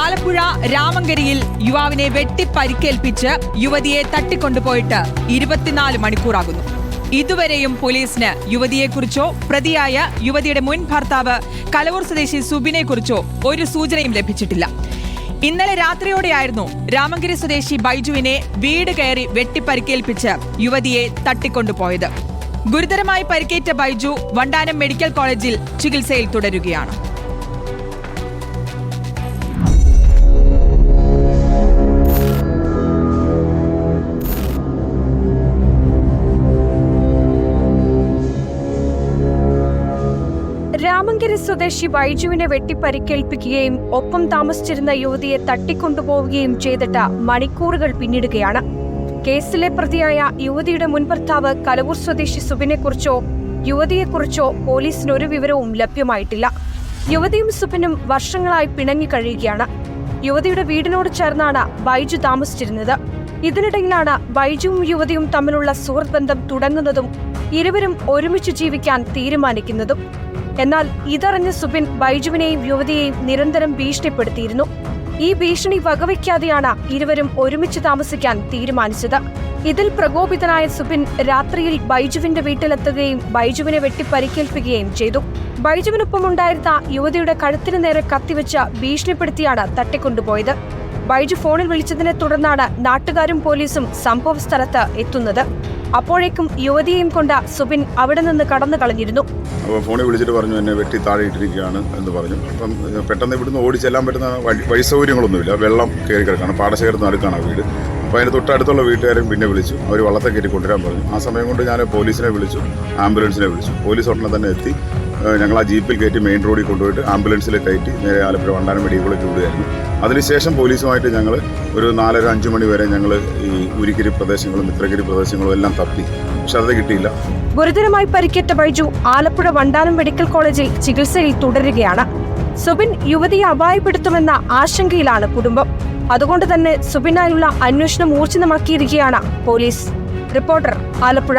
ആലപ്പുഴ രാമങ്കരിയിൽ യുവാവിനെ വെട്ടി പരിക്കേൽപ്പിച്ച് യുവതിയെ തട്ടിക്കൊണ്ടുപോയിട്ട് ഇരുപത്തിനാല് മണിക്കൂറാകുന്നു. ഇതുവരെയും പോലീസിന് യുവതിയെക്കുറിച്ചോ പ്രതിയായ യുവതിയുടെ മുൻ ഭർത്താവ് കലവൂർ സ്വദേശി സുബിനെക്കുറിച്ചോ ഒരു സൂചനയും ലഭിച്ചിട്ടില്ല. ഇന്നലെ രാത്രിയോടെയായിരുന്നു രാമങ്കരി സ്വദേശി ബൈജുവിനെ വീട് കയറി വെട്ടിപ്പരിക്കേൽപ്പിച്ച് യുവതിയെ തട്ടിക്കൊണ്ടുപോയത്. ഗുരുതരമായി പരിക്കേറ്റ ബൈജു വണ്ടാനം മെഡിക്കൽ കോളേജിൽ ചികിത്സയിൽ തുടരുകയാണ്. രാമങ്കരി സ്വദേശി ബൈജുവിനെ വെട്ടിപ്പരിക്കേൽപ്പിക്കുകയും ഒപ്പം താമസിച്ചിരുന്ന യുവതിയെ തട്ടിക്കൊണ്ടുപോവുകയും ചെയ്തിട്ട് മണിക്കൂറുകൾ പിന്നിടുകയാണ്. കേസിലെ പ്രതിയായ യുവതിയുടെ മുൻ ഭർത്താവ് കലവൂർ സ്വദേശി സുബിനെക്കുറിച്ചോ യുവതിയെക്കുറിച്ചോ പോലീസിന് ഒരു വിവരവും ലഭ്യമായിട്ടില്ല. യുവതിയും സുബിനും വർഷങ്ങളായി പിണങ്ങി കഴിയുകയാണ്. യുവതിയുടെ വീടിനോട് ചേർന്നാണ് ബൈജു താമസിച്ചിരുന്നത്. ഇതിനിടയിലാണ് ബൈജുവും യുവതിയും തമ്മിലുള്ള സുഹൃത്ത് ബന്ധം തുടങ്ങുന്നതും ഇരുവരും ഒരുമിച്ച് ജീവിക്കാൻ തീരുമാനിക്കുന്നതും. എന്നാൽ ഇതറിഞ്ഞ സുബിൻ ബൈജുവിനെയും യുവതിയെയും നിരന്തരം ഭീഷണിപ്പെടുത്തിയിരുന്നു. ഈ ഭീഷണി വകവയ്ക്കാതെയാണ് ഇരുവരും ഒരുമിച്ച് താമസിക്കാൻ തീരുമാനിച്ചത്. ഇതിൽ പ്രകോപിതനായ സുബിൻ രാത്രിയിൽ ബൈജുവിന്റെ വീട്ടിലെത്തുകയും ബൈജുവിനെ വെട്ടിപ്പരിക്കേൽപ്പിക്കുകയും ചെയ്തു. ബൈജുവിനൊപ്പമുണ്ടായിരുന്ന യുവതിയുടെ കഴുത്തിന് നേരെ കത്തിവെച്ച് ഭീഷണിപ്പെടുത്തിയാണ് തട്ടിക്കൊണ്ടുപോയത്. ബൈജു ഫോണിൽ വിളിച്ചതിനെ തുടർന്നാണ് നാട്ടുകാരും പോലീസും സംഭവ സ്ഥലത്ത് എത്തുന്നത്. അപ്പോഴേക്കും യുവതിയെയും കൊണ്ട സുബിൻ അവിടെ നിന്ന് കടന്നു കളഞ്ഞിരുന്നു. ഫോണിൽ വിളിച്ചിട്ട് പറഞ്ഞു എന്നെ വെട്ടി താഴെ ഇട്ടിരിക്കുകയാണ് എന്ന് പറഞ്ഞു. അപ്പം പെട്ടെന്ന് ഇവിടുന്ന് ഓടി ചെല്ലാൻ പറ്റുന്ന വഴി സൗകര്യങ്ങളൊന്നുമില്ല. വെള്ളം കയറി കിടക്കണം. പാടശേഖരത്തിന് അടുക്കാണ് വീട്. അപ്പോൾ അതിന്റെ തൊട്ടടുത്തുള്ള വീട്ടുകാരും പിന്നെ വിളിച്ചു. അവർ വള്ളത്തെ കയറ്റി കൊണ്ടുവരാൻ പറഞ്ഞു. ആ സമയം കൊണ്ട് ഞാൻ പോലീസിനെ വിളിച്ചു ആംബുലൻസിനെ വിളിച്ചു. പോലീസ് ഉടനെ തന്നെ എത്തി. ഞങ്ങൾ ആ ജീപ്പിൽ കയറ്റി മെയിൻ റോഡിൽ കൊണ്ടുപോയിട്ട് ആംബുലൻസിൽ കയറ്റി നേരെ ആലപ്പുഴ വണ്ടാനം മെഡിക്കലേക്ക് വിടുകയായിരുന്നു അതിനുശേഷം പോലീസുമായിട്ട് ഞങ്ങൾ ഒരു നാലര അഞ്ച് മണി വരെ ഞങ്ങൾ ഈ ഉരിക്കിരി പ്രദേശങ്ങളും മിത്രഗിരി പ്രദേശങ്ങളും എല്ലാം തപ്പി. പക്ഷെ അത് കിട്ടിയില്ല. ഗുരുതരമായി പരിക്കേറ്റ ബൈജു ആലപ്പുഴ വണ്ടാനം മെഡിക്കൽ കോളേജിൽ ചികിത്സയിൽ തുടരുകയാണ്. സുബിൻ യുവതിയെ അപായപ്പെടുത്തുമെന്ന ആശങ്കയിലാണ് കുടുംബം. അതുകൊണ്ട് തന്നെ സുബിനായുള്ള അന്വേഷണം ഊർജിതമാക്കിയിരിക്കുകയാണ് പോലീസ്. റിപ്പോർട്ടർ ആലപ്പുഴ.